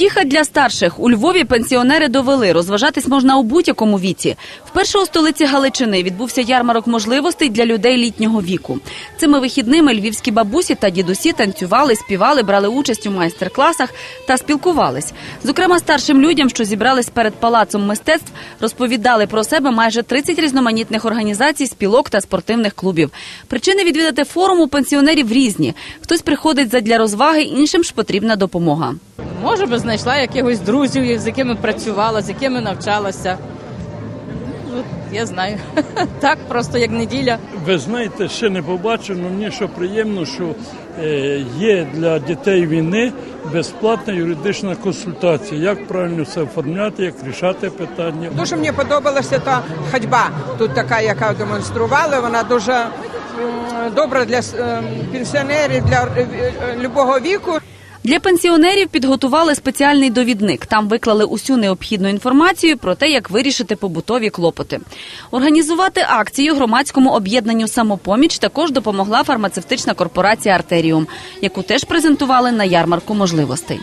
Втіха для старших у Львові пенсіонери довели. Розважатись можна у будь-якому віці. Вперше у столиці Галичини відбувся ярмарок можливостей для людей літнього віку. Цими вихідними львівські бабусі та дідусі танцювали, співали, брали участь у майстер-класах та спілкувались. Зокрема, старшим людям, що зібрались перед палацом мистецтв, розповідали про себе майже 30 різноманітних організацій, спілок та спортивних клубів. Причини відвідати форум у пенсіонерів різні. Хтось приходить задля розваги, іншим ж потрібна допомога. Може би знайшла якихось друзів, з якими працювала, з якими навчалася. От, я знаю. Так, просто як неділя. Ви знаєте, ще не побачив, але мені що приємно, що е, є для дітей війни безплатна юридична консультація. Як правильно все оформляти, як рішати питання. Дуже мені подобалася та ходьба тут така, яка демонстрували. Вона дуже добра для е, пенсіонерів, для е, любого віку. Для пенсіонерів підготували спеціальний довідник. Там виклали усю необхідну інформацію про те, як вирішити побутові клопоти. Організувати акцію громадському об'єднанню самопоміч також допомогла фармацевтична корпорація Артеріум, яку теж презентували на ярмарку можливостей.